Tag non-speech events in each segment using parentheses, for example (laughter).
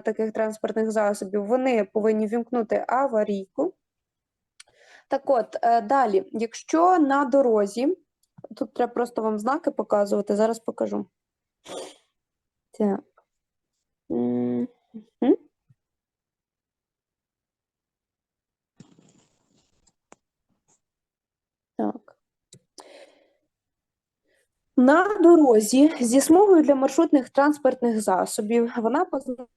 таких транспортних засобів, вони повинні вімкнути аварійку. Так от, е, далі, якщо на дорозі, тут треба просто вам знаки показувати, зараз покажу. Так. На дорозі зі смугою для маршрутних транспортних засобів вона позначена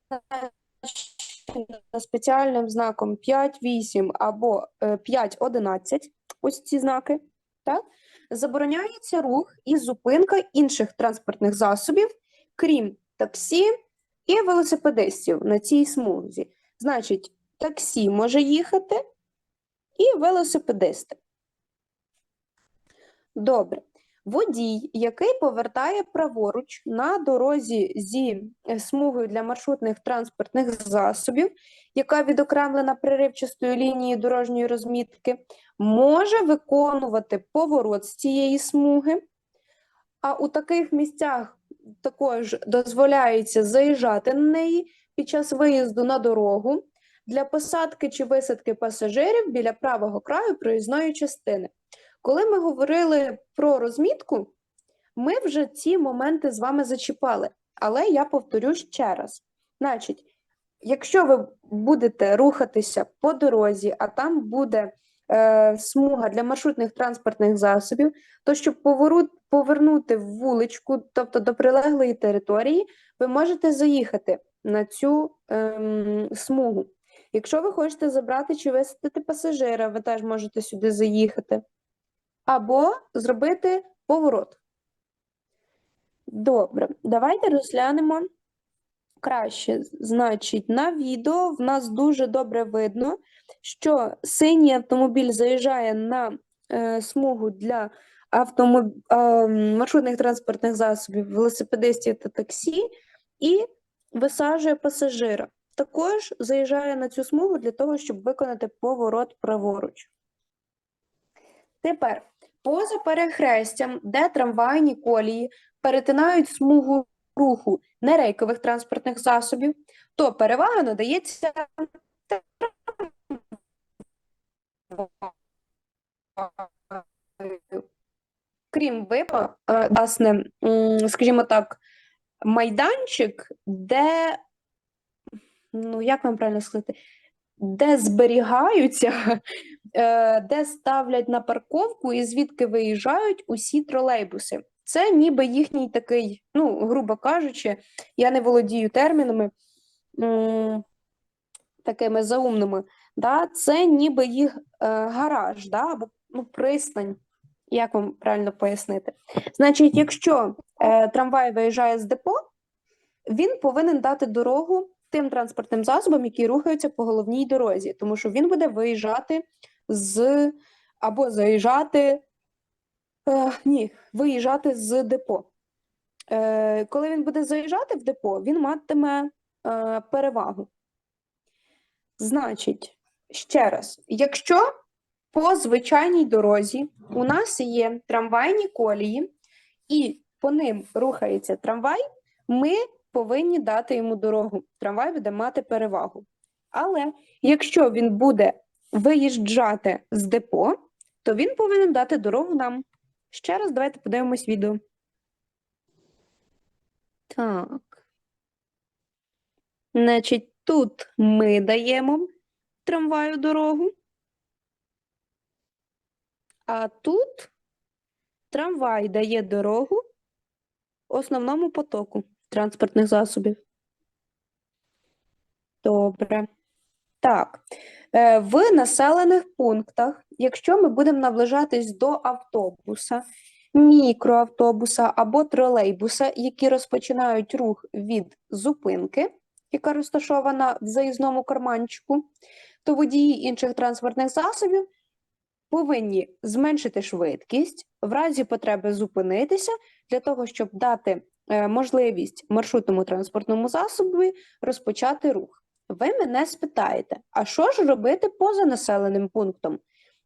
спеціальним знаком 5-8 або е, 5-11, ось ці знаки, так? Забороняється рух і зупинка інших транспортних засобів, крім таксі і велосипедистів на цій смузі. Значить, таксі може їхати і велосипедисти. Добре. Водій, який повертає праворуч на дорозі зі е, смугою для маршрутних транспортних засобів, яка відокремлена приривчастою лінією дорожньої розмітки, може виконувати поворот з цієї смуги. А у таких місцях також дозволяється заїжджати на неї під час виїзду на дорогу для посадки чи висадки пасажирів біля правого краю проїзної частини. Коли ми говорили про розмітку, ми вже ці моменти з вами зачіпали, але я повторю ще раз. Значить, якщо ви будете рухатися по дорозі, а там буде е, смуга для маршрутних транспортних засобів, то щоб поворот, повернути в вуличку, тобто до прилеглої території, ви можете заїхати на цю ем, смугу. Якщо ви хочете забрати чи висадити пасажира, ви теж можете сюди заїхати або зробити поворот. Добре, давайте розглянемо краще. Значить, на відео в нас дуже добре видно, що синій автомобіль заїжджає на е, смугу для автомоб... е, маршрутних транспортних засобів, велосипедистів та таксі і висаджує пасажира. Також заїжджає на цю смугу для того, щоб виконати поворот праворуч. Тепер поза перехрестям, де трамвайні колії перетинають смугу руху нерейкових транспортних засобів, то перевага надається крім випадку, власне, скажімо так, майданчик, де, ну як вам правильно сказати, де зберігаються, (laughs) е, де ставлять на парковку і звідки виїжджають усі тролейбуси. Це ніби їхній такий, ну, грубо кажучи, я не володію термінами такими заумними. Да? Це ніби їх е, гараж, да? або ну, пристань. Як вам правильно пояснити? Значить, якщо е, трамвай виїжджає з депо, він повинен дати дорогу тим транспортним засобам, які рухаються по головній дорозі, тому що він буде виїжджати з або заїжджати, е, ні, виїжджати з депо. Е, коли він буде заїжджати в депо, він матиме е, перевагу. Значить, ще раз, якщо по звичайній дорозі у нас є трамвайні колії, і по ним рухається трамвай, ми повинні дати йому дорогу. Трамвай буде мати перевагу. Але якщо він буде виїжджати з депо, то він повинен дати дорогу нам. Ще раз давайте подивимось відео. Так. Значить, тут ми даємо трамваю дорогу. А тут трамвай дає дорогу основному потоку транспортних засобів. Добре. Так. Е, В населених пунктах, якщо ми будемо наближатись до автобуса, мікроавтобуса або тролейбуса, які розпочинають рух від зупинки, яка розташована в заїзному карманчику, то водії інших транспортних засобів повинні зменшити швидкість, в разі потреби зупинитися для того, щоб дати можливість маршрутному транспортному засобу розпочати рух. Ви мене спитаєте, а що ж робити поза населеним пунктом?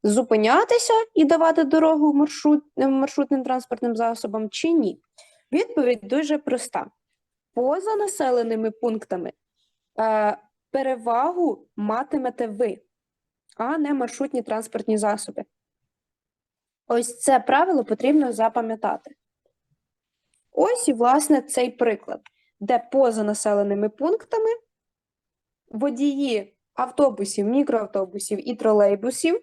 Зупинятися і давати дорогу маршрут, е, маршрутним транспортним засобам чи ні? Відповідь дуже проста. Поза населеними пунктами е, перевагу матимете ви, а не маршрутні транспортні засоби. Ось це правило потрібно запам'ятати. Ось і, власне, цей приклад, де поза населеними пунктами водії автобусів, мікроавтобусів і тролейбусів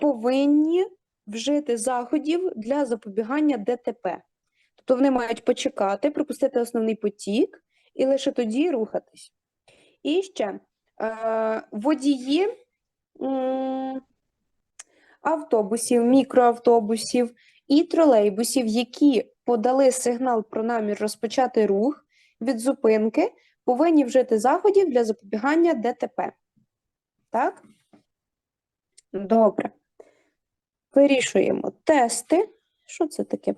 повинні вжити заходів для запобігання ДТП. Тобто вони мають почекати, пропустити основний потік і лише тоді рухатись. І ще водії автобусів, мікроавтобусів і тролейбусів, які подали сигнал про намір розпочати рух від зупинки, повинні вжити заходів для запобігання ДТП. Так? Добре. Вирішуємо тести. Що це таке?